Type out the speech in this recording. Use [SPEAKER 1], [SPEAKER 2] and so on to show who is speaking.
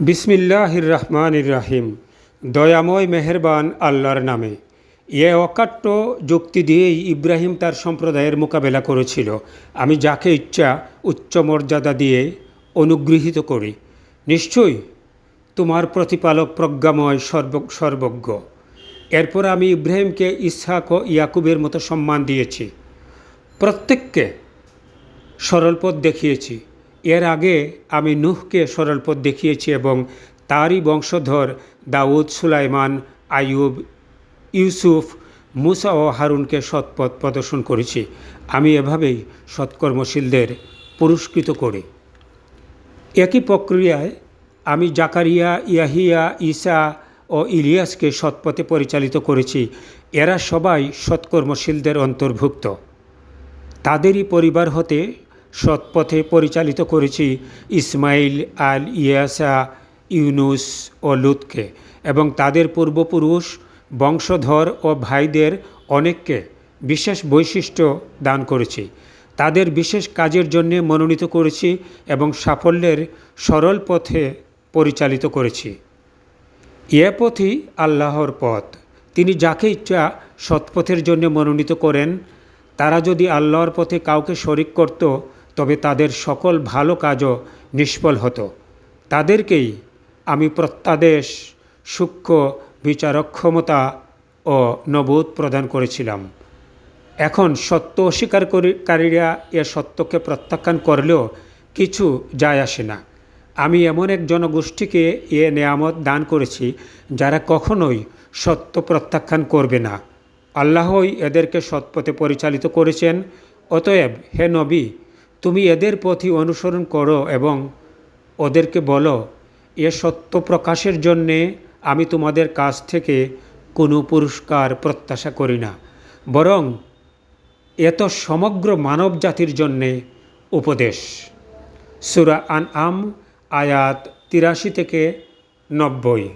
[SPEAKER 1] বিসমিল্লাহির রহমানির রাহিম। দয়াময় মেহেরবান আল্লাহর নামে। এ অকাট্য যুক্তি দিয়েই ইব্রাহিম তার সম্প্রদায়ের মোকাবেলা করেছিল। আমি যাকে ইচ্ছা উচ্চ মর্যাদা দিয়ে অনুগৃহীত করি। নিশ্চয়ই তোমার প্রতিপালক প্রজ্ঞাময় সর্ব, সর্বজ্ঞ। এরপর আমি ইব্রাহিমকে ইসহাক ও ইয়াকুবের মতো সম্মান দিয়েছি। প্রত্যেককে সরল পথ দেখিয়েছি। এর আগে আমি নুহকে সরল পথ দেখিয়েছি এবং তারই বংশধর দাউদ সুলাইমান, আইয়ুব, ইউসুফ, মুসা ও হারুনকে সৎপথ প্রদর্শন করেছি। আমি এভাবেই সৎকর্মশীলদের পুরস্কৃত করি। একই প্রক্রিয়ায় আমি জাকারিয়া, ইয়াহিয়া ইসা ও ইলিয়াসকে সৎপথে পরিচালিত করেছি। এরা সবাই সৎকর্মশীলদের অন্তর্ভুক্ত। তাদেরই পরিবার হতে সৎপথে পরিচালিত করেছি ইসমাইল আল ইয়াসা ইউনুস ও লুৎকে এবং তাদের পূর্বপুরুষ, বংশধর ও ভাইদের অনেককে বিশেষ বৈশিষ্ট্য দান করেছি। তাদের বিশেষ কাজের জন্য মনোনীত করেছি এবং সাফল্যের সরল পথে পরিচালিত করেছি। এ পথই আল্লাহর পথ। তিনি যাকে ইচ্ছা সৎপথের জন্য মনোনীত করেন, তারা যদি আল্লাহর পথে কাউকে শরিক করত তবে তাদের সকল ভালো কাজও নিষ্ফল হতো। তাদেরকেই আমি প্রত্যাদেশ, সূক্ষ্ম বিচারক্ষমতা ও নবোধ প্রদান করেছিলাম। এখন সত্য অস্বীকারীরা এ সত্যকে প্রত্যাখ্যান করলেও কিছু যায় আসে না। আমি এমন এক জনগোষ্ঠীকে এ নেয়ামত দান করেছি যারা কখনোই সত্য প্রত্যাখ্যান করবে না। আল্লাহই এদেরকে সৎপথে পরিচালিত করেছেন, অতএব হে নবী তুমি এদের পথই অনুসরণ করো এবং ওদেরকে বলো, এ সত্য প্রকাশের জন্যে আমি তোমাদের কাছ থেকে কোনো পুরস্কার প্রত্যাশা করি না। বরং এত সমগ্র মানব জাতির জন্যে উপদেশ। সুরা আন আম আয়াত তিরাশি থেকে নব্বই।